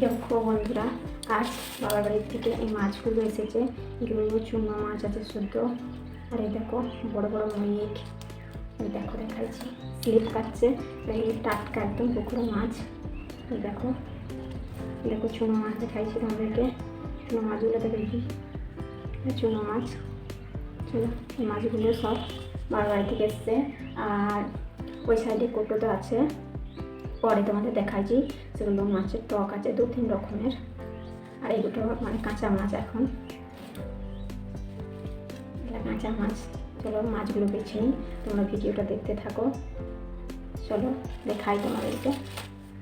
দেখো বন্ধুরা আজ বাবার বাড়ির থেকে এই মাছগুলো এসেছে। এগুলো চুনো মাছ আছে শুদ্ধ আর এই দেখো, বড় বড় ময়িক এই দেখো দেখাচ্ছি স্লিপ এই টাটকা একদম পুকুরে মাছ। এই দেখো। দেখো চুনো মাছ দেখাইছি তোমাদেরকে। চুনো মাছগুলো দেখেছি চুনো মাছ। চলো, এই মাছগুলো সব বাবার বাড়ি থেকে এসছে। আর ওই সাইডে কোটোটা আছে। পরে তোমাদের দেখাইছি সেগুলো মাছের টক আছে দু তিন রকমের। আর দুটো মানে কাঁচা মাছ এখন। কাঁচা মাছ। চলো মাছগুলো বেছে নিই। তোমরা ভিডিওটা দেখতে থাকো। চলো দেখাই তোমাদেরকে।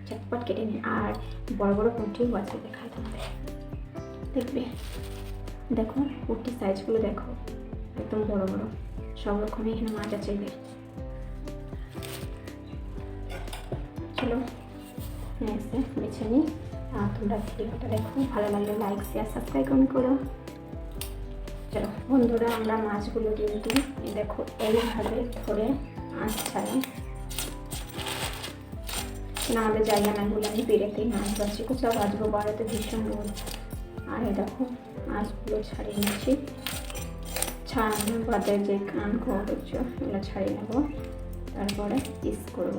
চটপট কেটে নিই। আর বড় বড় পুঁটিও আছে, দেখাই তোমাদের। দেখবে? দেখো পুঁটির সাইজগুলো দেখো। একদম বড় বড়। সব রকমই এখানে মাছ আছে। এই যে। চলো নিয়ে এসে বেছে নিই আর তোমরা ভিডিওটা দেখো, ভালো লাগলে লাইক শেয়ার সাবস্ক্রাইব কমেন্ট করো। চলো, বন্ধুরা, আমরা মাছগুলো কিন্তু দেখো, এইভাবে ধরে মাছ ছাড়াই না আমাদের জায়গা না বলে আমি বেড়েতেই মাছ ধরছি। কোথাও বাজবো বাড়াতে ভীষণ রোদ। আর এই দেখো, মাছগুলো ছাড়িয়ে নিচ্ছি। ছাড়ানোর বাদে যে কান করছ এগুলো ছাড়িয়ে নেব। তারপরে পিস করব।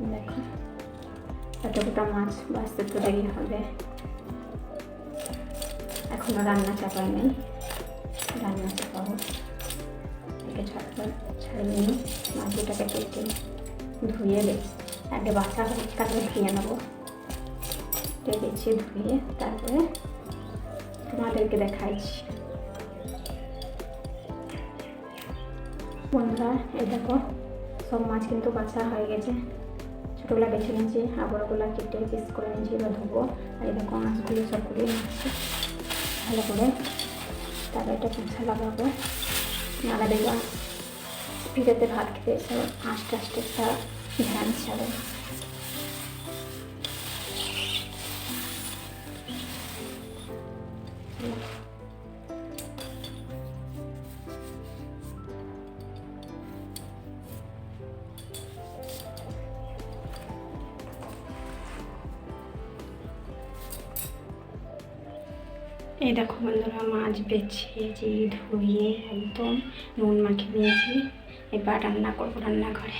দেখো। এতটা মাছ বাঁচতে তো দেরি হবে। এখনও রান্না চাপাই নেই। রান্না চাপাবো। একে ছাড়তে ছাড়িয়ে নিই মাছ দুটাকে কেটে ধুয়ে আগে বাচ্চা কাছে ধুয়ে নেব। রেখেছি ধুয়ে তারপরে তোমাদেরকে দেখাইছি বন্ধুরা, এই দেখো, সব মাছ কিন্তু বাছা হয়ে গেছে। ছোটোগুলা বেছে নিয়েছি, আর বড়োগুলা কেটে পিস করে নিয়েছি, এবার ধোবো। আর দেখো মাছগুলো সবগুলো নিচ্ছি ভালো করে তারপর এটা পিঠা লাগাবো। নালা দেখবা পিঠেতে ভাত খেতে এসে আস্তে আস্তে একটা ধ্যান ছাড়ে। এই দেখো বন্ধুরা, মাছ বেছে যে ধুয়ে, একদম নুন মাখিয়ে নিয়েছি। এবার রান্না করব রান্নাঘরে।